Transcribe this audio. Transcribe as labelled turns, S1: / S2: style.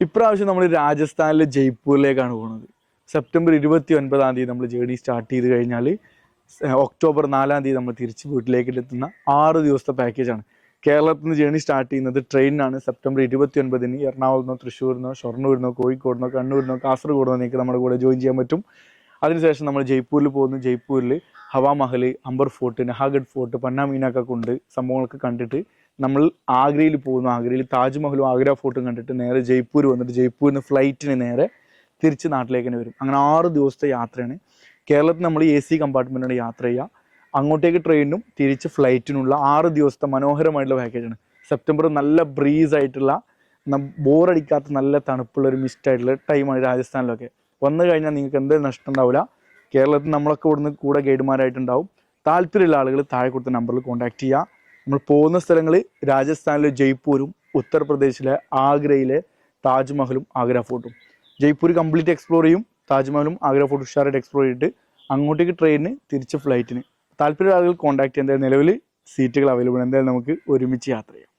S1: ഇപ്രാവശ്യം നമ്മൾ രാജസ്ഥാനിലെ ജയ്പൂരിലേക്കാണ് പോകുന്നത് സെപ്റ്റംബർ ഇരുപത്തി ഒൻപതാം തീയതി നമ്മൾ ജേർണി സ്റ്റാർട്ട് ചെയ്ത് കഴിഞ്ഞാൽ ഒക്ടോബർ നാലാം തീയതി നമ്മൾ തിരിച്ച് വീട്ടിലേക്ക് എത്തുന്ന ആറ് ദിവസത്തെ പാക്കേജാണ്. കേരളത്തിൽ നിന്ന് ജേർണി സ്റ്റാർട്ട് ചെയ്യുന്നത് ട്രെയിനിനാണ്. സെപ്റ്റംബർ ഇരുപത്തി ഒൻപതിന് എറണാകുളത്തോ തൃശ്ശൂരിനോ ഷൊർണൂരിനോ കോഴിക്കോടിനോ കണ്ണൂരിനോ കാസർഗോഡിനോ നിങ്ങൾക്ക് നമ്മുടെ കൂടെ ജോയിൻ ചെയ്യാൻ പറ്റും. അതിനുശേഷം നമ്മൾ ജയ്പൂരിൽ പോകുന്നു. ജയ്പൂരിൽ ഹവാമഹൽ അംബർ ഫോർട്ട് നഹാഗഡ് ഫോർട്ട് പന്നാമീനൊക്കെ കൊണ്ട് സംഭവങ്ങളൊക്കെ കണ്ടിട്ട് നമ്മൾ ആഗ്രയിൽ പോകുന്നു. ആഗ്രയിൽ താജ്മഹലും ആഗ്ര ഫോർട്ടും കണ്ടിട്ട് നേരെ ജയ്പൂർ വന്നിട്ട് ജയ്പൂരിൽ നിന്ന് ഫ്ലൈറ്റിന് നേരെ തിരിച്ച് നാട്ടിലേക്ക് തന്നെ വരും. അങ്ങനെ ആറ് ദിവസത്തെ യാത്രയാണ്. കേരളത്തിൽ നമ്മൾ എ സി കമ്പാർട്ട്മെന്റാണ് യാത്ര ചെയ്യുക. അങ്ങോട്ടേക്ക് ട്രെയിനും തിരിച്ച് ഫ്ലൈറ്റിനുള്ള ആറ് ദിവസത്തെ മനോഹരമായിട്ടുള്ള പാക്കേജാണ് സെപ്റ്റംബർ നല്ല ബ്രീസ് ആയിട്ടുള്ള ബോറടിക്കാത്ത നല്ല തണുപ്പുള്ള ഒരു മിസ്റ്റ് ആയിട്ടുള്ള ടൈമാണ് രാജസ്ഥാനിലൊക്കെ. വന്നു കഴിഞ്ഞാൽ നിങ്ങൾക്ക് എന്തെങ്കിലും നഷ്ടം ഉണ്ടാവില്ല. കേരളത്തിൽ നമ്മളൊക്കെ ഇവിടുന്ന് കൂടെ ഗൈഡുമാരായിട്ടുണ്ടാവും. താല്പര്യമുള്ള ആളുകൾ താഴെ കൊടുത്ത നമ്പറിൽ കോൺടാക്ട് ചെയ്യുക നമ്മൾ പോകുന്ന സ്ഥലങ്ങൾ രാജസ്ഥാനിലെ ജയ്പൂരും ഉത്തർപ്രദേശിലെ ആഗ്രയിലെ താജ്മഹലും ആഗ്ര ഫോർട്ടും. ജയ്പൂർ കംപ്ലീറ്റ് എക്സ്പ്ലോർ ചെയ്യും. താജ്മഹലും ആഗ്ര ഫോർട്ട് ഉഷാറായിട്ട് എക്സ്പ്ലോർ ചെയ്തിട്ട് അങ്ങോട്ടേക്ക് ട്രെയിനിന് തിരിച്ച് ഫ്ലൈറ്റിന് താല്പര്യമുള്ള ആളുകൾ കോൺടാക്ട് ചെയ്യാൻ നിലവിൽ സീറ്റുകൾ അവൈലബിൾ എന്തായാലും നമുക്ക് ഒരുമിച്ച് യാത്ര ചെയ്യാം.